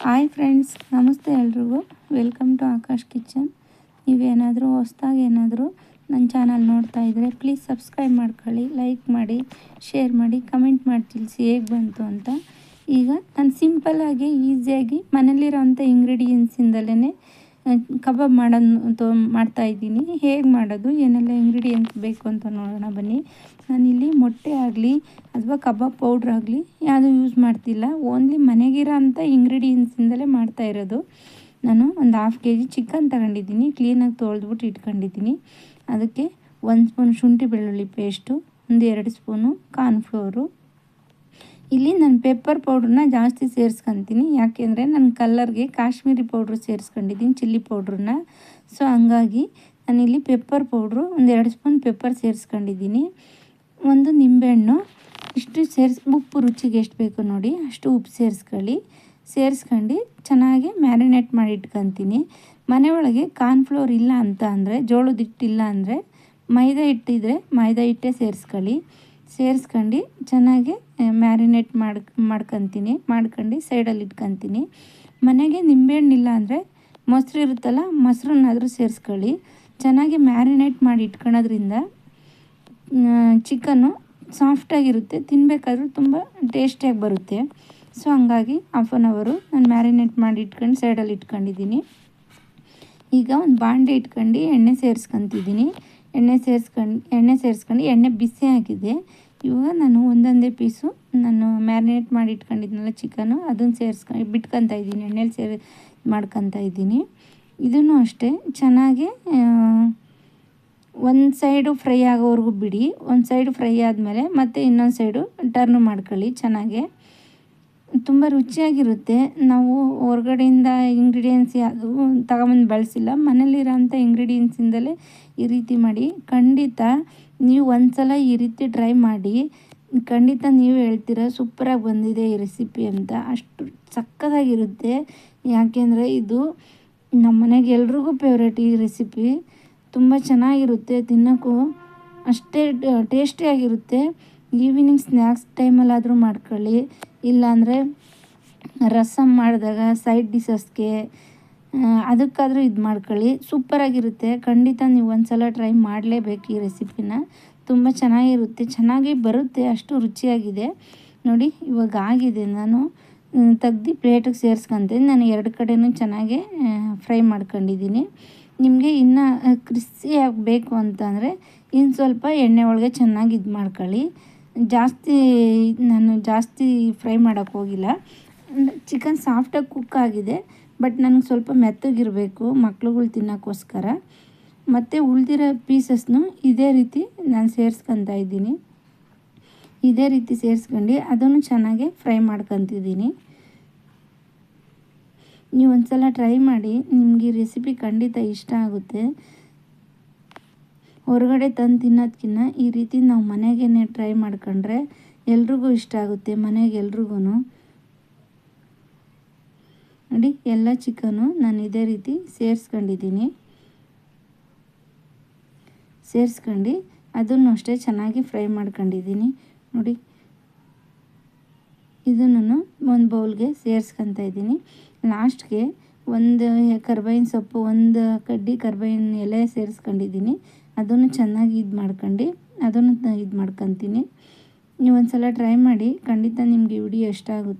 Hi friends ನಮಸ್ತೆ ಎಲ್ರಿಗೂ. Welcome to Akash kitchen ನೀವೇನಾದರೂ ಹೊಸ್ದಾಗಿ ಏನಾದರೂ ನನ್ನ ಚಾನಲ್ ನೋಡ್ತಾ ಇದ್ದರೆ ಪ್ಲೀಸ್ ಸಬ್ಸ್ಕ್ರೈಬ್ ಮಾಡ್ಕೊಳ್ಳಿ ಲೈಕ್ ಮಾಡಿ ಶೇರ್ ಮಾಡಿ ಕಮೆಂಟ್ ಮಾಡಿ ತಿಳಿಸಿ ಹೇಗೆ ಬಂತು ಅಂತ. ಈಗ ನಾನು ಸಿಂಪಲ್ಲಾಗಿ ಈಸಿಯಾಗಿ ಮನೇಲಿರೋಂಥ ಇಂಗ್ರೀಡಿಯೆಂಟ್ಸಿಂದಲೇ ಕಬಾಬ್ ಮಾಡೋದು ಮಾಡ್ತಾಯಿದ್ದೀನಿ ಹೇಗೆ ಮಾಡೋದು? ಏನೆಲ್ಲ ಇಂಗ್ರೀಡಿಯೆಂಟ್ಸ್ ಬೇಕು ಅಂತ ನೋಡೋಣ ಬನ್ನಿ. ನಾನಿಲ್ಲಿ ಮೊಟ್ಟೆ ಆಗಲಿ ಅಥವಾ ಕಬಾಬ್ ಪೌಡ್ರ್ ಆಗಲಿ ಯಾವುದು ಯೂಸ್ ಮಾಡ್ತಿಲ್ಲ. ಓನ್ಲಿ ಮನೆಗಿರೋ ಅಂಥ ಇಂಗ್ರೀಡಿಯೆಂಟ್ಸಿಂದಲೇ ಮಾಡ್ತಾ ಇರೋದು. ನಾನು ಒಂದು ಹಾಫ್ ಕೆ ಜಿ ಚಿಕನ್ ತಗೊಂಡಿದ್ದೀನಿ ಕ್ಲೀನಾಗಿ ತೊಳೆದ್ಬಿಟ್ಟು ಇಟ್ಕೊಂಡಿದ್ದೀನಿ. ಅದಕ್ಕೆ ಒಂದು ಸ್ಪೂನ್ ಶುಂಠಿ ಬೆಳ್ಳುಳ್ಳಿ ಪೇಸ್ಟು ಒಂದು ಎರಡು ಸ್ಪೂನು ಕಾರ್ನ್ಫ್ಲೋರು ಇಲ್ಲಿ ನಾನು ಪೆಪ್ಪರ್ ಪೌಡ್ರನ್ನ ಜಾಸ್ತಿ ಸೇರಿಸ್ಕೊತೀನಿ. ಯಾಕೆಂದರೆ ನನ್ನ ಕಲ್ಲರ್ಗೆ ಕಾಶ್ಮೀರಿ ಪೌಡ್ರು ಸೇರಿಸ್ಕೊಂಡಿದ್ದೀನಿ ಚಿಲ್ಲಿ ಪೌಡ್ರನ್ನ ಸೊ ಹಂಗಾಗಿ ನಾನಿಲ್ಲಿ ಪೆಪ್ಪರ್ ಪೌಡ್ರು ಒಂದು ಎರಡು ಸ್ಪೂನ್ ಪೆಪ್ಪರ್ ಸೇರಿಸ್ಕೊಂಡಿದ್ದೀನಿ. ಒಂದು ನಿಂಬೆಹಣ್ಣು. ಇಷ್ಟು ಸೇರಿಸ್, ಉಪ್ಪು ರುಚಿಗೆ ಎಷ್ಟು ಬೇಕು ನೋಡಿ, ಅಷ್ಟು ಉಪ್ಪು ಸೇರಿಸ್ಕೊಳ್ಳಿ. ಸೇರಿಸ್ಕೊಂಡು ಚೆನ್ನಾಗಿ ಮ್ಯಾರಿನೇಟ್ ಮಾಡಿ ಇಟ್ಕೊತೀನಿ. ಮನೆ ಒಳಗೆ ಕಾರ್ನ್ಫ್ಲೋರ್ ಇಲ್ಲ ಅಂತ ಅಂದರೆ, ಜೋಳದ ಹಿಟ್ಟಿಲ್ಲ ಅಂದರೆ ಮೈದಾ ಹಿಟ್ಟಿದ್ರೆ ಮೈದಾ ಹಿಟ್ಟೇ ಸೇರಿಸ್ಕೊಳ್ಳಿ. ಸೇರಿಸ್ಕೊಂಡು ಚೆನ್ನಾಗಿ ಮ್ಯಾರಿನೇಟ್ ಮಾಡಿ, ಮಾಡ್ಕೊತೀನಿ, ಮಾಡ್ಕೊಂಡು ಸೈಡಲ್ಲಿ ಇಟ್ಕೊತೀನಿ. ಮನೆಗೆ ನಿಂಬೆಹಣ್ಣಿಲ್ಲ ಅಂದರೆ ಮೊಸರು ಇರುತ್ತಲ್ಲ, ಮೊಸರನ್ನಾದರೂ ಸೇರಿಸ್ಕೊಳ್ಳಿ. ಚೆನ್ನಾಗಿ ಮ್ಯಾರಿನೇಟ್ ಮಾಡಿ ಇಟ್ಕೊಳೋದ್ರಿಂದ ಚಿಕನ್ನು ಸಾಫ್ಟಾಗಿರುತ್ತೆ ತಿನ್ನಬೇಕಾದ್ರೂ ತುಂಬ ಟೇಸ್ಟಿಯಾಗಿ ಬರುತ್ತೆ. ಸೊ ಹಂಗಾಗಿ ಹಾಫ್ ಆನ್ ಅವರು ನಾನು ಮ್ಯಾರಿನೇಟ್ ಮಾಡಿ ಇಟ್ಕೊಂಡು ಸೈಡಲ್ಲಿ ಇಟ್ಕೊಂಡಿದ್ದೀನಿ. ಈಗ ಒಂದು ಬಾಂಡೆ ಇಟ್ಕೊಂಡು ಎಣ್ಣೆ ಸೇರಿಸ್ಕೊತಿದ್ದೀನಿ. ಎಣ್ಣೆ ಸೇರಿಸ್ಕೊಂಡು ಎಣ್ಣೆ ಸೇರಿಸ್ಕೊಂಡು ಎಣ್ಣೆ ಬಿಸಿ ಆಗಿದೆ. ಇವಾಗ ನಾನು ಒಂದೊಂದೇ ಪೀಸು ನಾನು ಮ್ಯಾರಿನೇಟ್ ಮಾಡಿ ಇಟ್ಕೊಂಡಿದ್ನಲ್ಲ ಚಿಕನು, ಅದನ್ನು ಸೇರಿಸ್ಕೊಂಡು ಬಿಟ್ಕೊತಾ ಇದ್ದೀನಿ, ಎಣ್ಣೆಲಿ ಸೇರಿ, ಮಾಡ್ಕೊತಾ ಇದ್ದೀನಿ. ಇದನ್ನು ಅಷ್ಟೇ, ಚೆನ್ನಾಗಿ ಒಂದು ಸೈಡು ಫ್ರೈ ಆಗೋವರೆಗೂ ಬಿಡಿ. ಒಂದು ಸೈಡು ಫ್ರೈ ಆದಮೇಲೆ ಮತ್ತೆ ಇನ್ನೊಂದು ಸೈಡು ಟರ್ನ್ ಮಾಡ್ಕೊಳ್ಳಿ ಚೆನ್ನಾಗೆ. ತುಂಬ ರುಚಿಯಾಗಿರುತ್ತೆ. ನಾವು ಹೊರ್ಗಡೆಯಿಂದ ಇಂಗ್ರೀಡಿಯೆಂಟ್ಸ್ ಯಾವುದು ತಗೊಂಬಂದು ಬಳಸಿಲ್ಲ. ಮನೇಲಿರೋಂಥ ಇಂಗ್ರೀಡಿಯೆಂಟ್ಸಿಂದಲೇ ಈ ರೀತಿ ಮಾಡಿ. ಖಂಡಿತ ನೀವು ಒಂದು ಸಲ ಈ ರೀತಿ ಟ್ರೈ ಮಾಡಿ. ಖಂಡಿತ ನೀವು ಹೇಳ್ತೀರ, ಸೂಪರಾಗಿ ಬಂದಿದೆ ಈ ರೆಸಿಪಿ ಅಂತ. ಅಷ್ಟು ಸಕ್ಕತ್ತಾಗಿರುತ್ತೆ. ಯಾಕೆಂದರೆ ಇದು ನಮ್ಮ ಮನೆಗೆ ಎಲ್ರಿಗೂ ಫೇವ್ರೇಟ್ ಈ ರೆಸಿಪಿ ತುಂಬ ಚೆನ್ನಾಗಿರುತ್ತೆ, ತಿನ್ನೋಕ್ಕೂ ಅಷ್ಟೇ, ಟೇಸ್ಟಿಯಾಗಿರುತ್ತೆ. ಈವ್ನಿಂಗ್ ಸ್ನ್ಯಾಕ್ಸ್ ಟೈಮಲ್ಲಾದರೂ ಮಾಡ್ಕೊಳ್ಳಿ. ಇಲ್ಲಾಂದರೆ ರಸಮ್ ಮಾಡಿದಾಗ ಸೈಡ್ ಡಿಶಸ್ಗೆ ಅದಕ್ಕಾದರೂ ಇದು ಮಾಡ್ಕೊಳ್ಳಿ. ಸೂಪರಾಗಿರುತ್ತೆ ಖಂಡಿತ ನೀವು ಒಂದು ಸಲ ಟ್ರೈ ಮಾಡಲೇಬೇಕು ಈ ರೆಸಿಪಿನ ತುಂಬ ಚೆನ್ನಾಗಿರುತ್ತೆ. ಚೆನ್ನಾಗಿ ಬರುತ್ತೆ. ಅಷ್ಟು ರುಚಿಯಾಗಿದೆ. ನೋಡಿ, ಇವಾಗ ಆಗಿದೆ. ನಾನು ತೆಗ್ದು ಪ್ಲೇಟಿಗೆ ಸೇರಿಸ್ಕೊಂತೀನಿ ನಾನು ಎರಡು ಕಡೆಯೂ ಚೆನ್ನಾಗಿ ಫ್ರೈ ಮಾಡ್ಕೊಂಡಿದ್ದೀನಿ. ನಿಮಗೆ ಇನ್ನೂ ಕ್ರಿಸ್ಪಿಯಾಗಿ ಬೇಕು ಅಂತಂದರೆ ಇನ್ನು ಸ್ವಲ್ಪ ಎಣ್ಣೆ ಒಳಗೆ ಚೆನ್ನಾಗಿ ಇದು ಮಾಡ್ಕೊಳ್ಳಿ. ಜಾಸ್ತಿ, ನಾನು ಜಾಸ್ತಿ ಫ್ರೈ ಮಾಡೋಕ್ಕೆ ಹೋಗಿಲ್ಲ. ಚಿಕನ್ ಸಾಫ್ಟಾಗಿ ಕುಕ್ ಆಗಿದೆ ಬಟ್ ನನಗೆ ಸ್ವಲ್ಪ ಮೆತ್ತಗಿರಬೇಕು ಮಕ್ಳುಗಳು ತಿನ್ನೋಕ್ಕೋಸ್ಕರ. ಮತ್ತು ಉಳಿದಿರೋ ಪೀಸಸ್ನು ಇದೇ ರೀತಿ ನಾನು ಸೇರಿಸ್ಕೊತಾ ಇದ್ದೀನಿ. ಇದೇ ರೀತಿ ಸೇರಿಸ್ಕೊಂಡು ಅದನ್ನು ಚೆನ್ನಾಗಿ ಫ್ರೈ ಮಾಡ್ಕೊತಿದ್ದೀನಿ. ನೀವು ಒಂದು ಸಲ ಟ್ರೈ ಮಾಡಿ, ನಿಮಗೆ ರೆಸಿಪಿ ಖಂಡಿತ ಇಷ್ಟ ಆಗುತ್ತೆ. ಹೊರಗಡೆ ತಂದು ತಿನ್ನೋದಕ್ಕಿಂತ ಈ ರೀತಿ ನಾವು ಮನೆಗೇ ಟ್ರೈ ಮಾಡ್ಕೊಂಡ್ರೆ ಎಲ್ರಿಗೂ ಇಷ್ಟ ಆಗುತ್ತೆ, ಮನೆಗೆ ಎಲ್ರಿಗೂ ನೋಡಿ, ಎಲ್ಲ ಚಿಕನು ನಾನು ಇದೇ ರೀತಿ ಸೇರಿಸ್ಕೊಂಡಿದ್ದೀನಿ. ಸೇರಿಸ್ಕೊಂಡು ಅದನ್ನು ಅಷ್ಟೇ ಚೆನ್ನಾಗಿ ಫ್ರೈ ಮಾಡ್ಕೊಂಡಿದ್ದೀನಿ. ನೋಡಿ ಇದನ್ನು ಒಂದು ಬೌಲ್ಗೆ ಸೇರಿಸ್ಕೊತಾ ಇದ್ದೀನಿ. ಲಾಸ್ಟ್ಗೆ ಒಂದು ಕರ್ಬೇವಿನ ಸೊಪ್ಪು, ಒಂದು ಕಡ್ಡಿ ಕರ್ಬೇವಿನ ಎಲೆ ಸೇರಿಸ್ಕೊಂಡಿದ್ದೀನಿ. ಅದನ್ನು ಚೆನ್ನಾಗಿ ಇದು ಮಾಡ್ಕೊಂಡು, ಅದನ್ನು ಇದು ಮಾಡ್ಕೊತೀನಿ. ನೀವು ಒಂದು ಸಲ ಟ್ರೈ ಮಾಡಿ, ಖಂಡಿತ ನಿಮಗೆ ವಿಡಿಯೋ ಇಷ್ಟ ಆಗುತ್ತೆ.